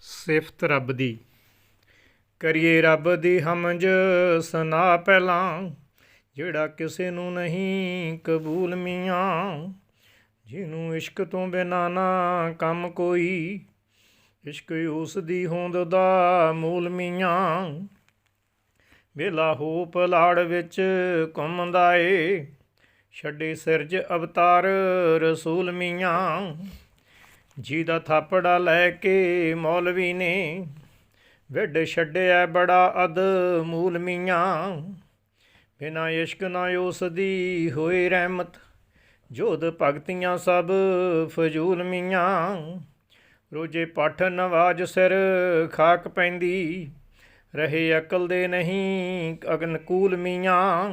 ਸਿਫਤ ਰੱਬ ਦੀ। ਕਰੀਏ ਰੱਬ ਦੀ ਹਮਜ ਸੁਨਾ ਪਹਿਲਾਂ, ਜਿਹੜਾ ਕਿਸੇ ਨੂੰ ਨਹੀਂ ਕਬੂਲ ਮੀਆਂ। ਜਿਹਨੂੰ ਇਸ਼ਕ ਤੋਂ ਬਿਨਾ ਨਾ ਕੰਮ ਕੋਈ, ਇਸ਼ਕ ਉਸ ਦੀ ਹੋਂਦ ਦਾ ਮੂਲ ਮੀਆਂ। ਵੇਲਾ ਹੋ ਪਲਾੜ ਵਿੱਚ ਘੁੰਮਦਾ ਏ, ਛੱਡੇ ਸਿਰਜ ਅਵਤਾਰ ਰਸੂਲ ਮੀਆਂ। ਜੀ ਦਾ ਥਾਪੜਾ ਲੈ ਕੇ ਮੌਲਵੀ ਨੇ ਵਿੱਢ ਛੱਡਿਆ ਬੜਾ ਅਦ ਮੂਲ ਮੀਆਂ। ਬਿਨਾ ਇਸ਼ਕ ਨਾ ਉਸ ਦੀ ਹੋਏ ਰਹਿਮਤ ਜੋਦ ਭਗਤੀਆਂ ਸਭ ਫਜ਼ੂਲ ਮੀਆਂ। ਰੋਜੇ ਪਠ ਨਵਾਜ ਸਿਰ ਖਾਕ ਪੈਂਦੀ, ਰਹੇ ਅਕਲ ਦੇ ਨਹੀਂ ਅਗਨਕੂਲ ਮੀਆਂ।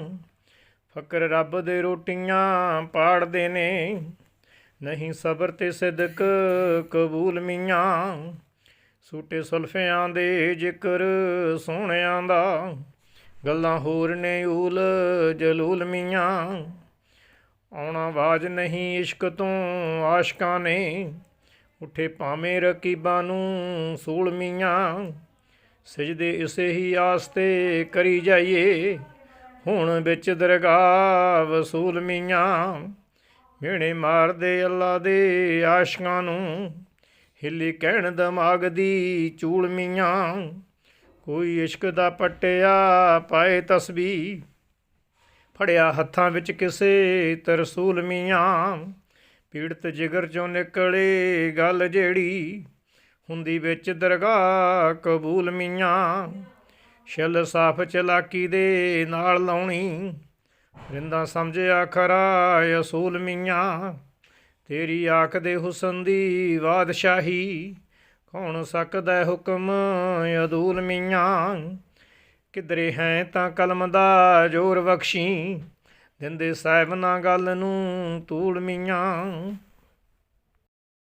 ਫਕਰ ਰੱਬ ਦੇ ਰੋਟੀਆਂ ਪਾੜਦੇ ਨੇ ਨਹੀਂ ਸਬਰ ਤੇ ਸਿਦਕ ਕਬੂਲ ਮੀਆਂ। ਸੂਟੇ ਸੁਲਫਿਆਂ ਦੇ ਜ਼ਿਕਰ ਸੋਹਣਿਆਂ ਦਾ। ਗੱਲਾਂ ਹੋਰ ਨੇ ਊਲ ਜਲੂਲ ਮੀਆਂ। ਆਉਣਾ ਆਵਾਜ਼ ਨਹੀਂ ਇਸ਼ਕ ਤੋਂ ਆਸ਼ਕਾਂ ਨੇ। ਉਠੇ ਭਾਵੇਂ ਰਕੀਬਾਂ ਨੂੰ ਸੂਲ ਮੀਆਂ। ਸਜਦੇ ਇਸੇ ਹੀ ਆਸਤੇ ਕਰੀ ਜਾਈਏ। ਹੁਣ ਵਿੱਚ ਦਰਗਾਹ ਵਸੂਲ ਮੀਆਂ। ਮਿਹਣੇ ਮਾਰਦੇ ਅੱਲਾ ਦੇ ਆਸ਼ਕਾਂ ਨੂੰ, ਹਿੱਲੀ ਕਹਿਣ ਦਿਮਾਗ ਦੀ ਚੂਲ ਮੀਆਂ। ਕੋਈ ਇਸ਼ਕ ਦਾ ਪਟਿਆ ਪਾਏ ਤਸਬੀਹ, ਫੜਿਆ ਹੱਥਾਂ ਵਿੱਚ ਕਿਸੇ ਤਰਸੂਲ ਮੀਆਂ। ਪੀੜਤ ਜਿਗਰ ਚੋਂ ਨਿਕਲੇ ਗੱਲ ਜਿਹੜੀ ਹੁੰਦੀ ਵਿੱਚ ਦਰਗਾਹ ਕਬੂਲ ਮੀਆਂ। ਛਲ ਸਾਫ਼ ਚਲਾਕੀ ਦੇ ਨਾਲ ਲਾਉਣੀ ਰਿੰਦਾ ਸਮਝਿਆ ਖਰਾ ਅਸੂਲ ਮੀਆਂ। ਤੇਰੀ ਆਖ ਦੇ ਹੁਸਨ ਦੀ ਬਾਦਸ਼ਾਹੀ, ਕੌਣ ਸਕਦਾ ਹੁਕਮ ਅਦੂਲ ਮੀਆਂ? ਕਿਧਰੇ ਹੈ ਤਾਂ ਕਲਮ ਦਾ ਜ਼ੋਰ ਬਖਸ਼ੀ, ਦਿੰਦੇ ਸਾਹਿਬ ਨਾ ਗੱਲ ਨੂੰ ਤੂੜ ਮੀਆਂ।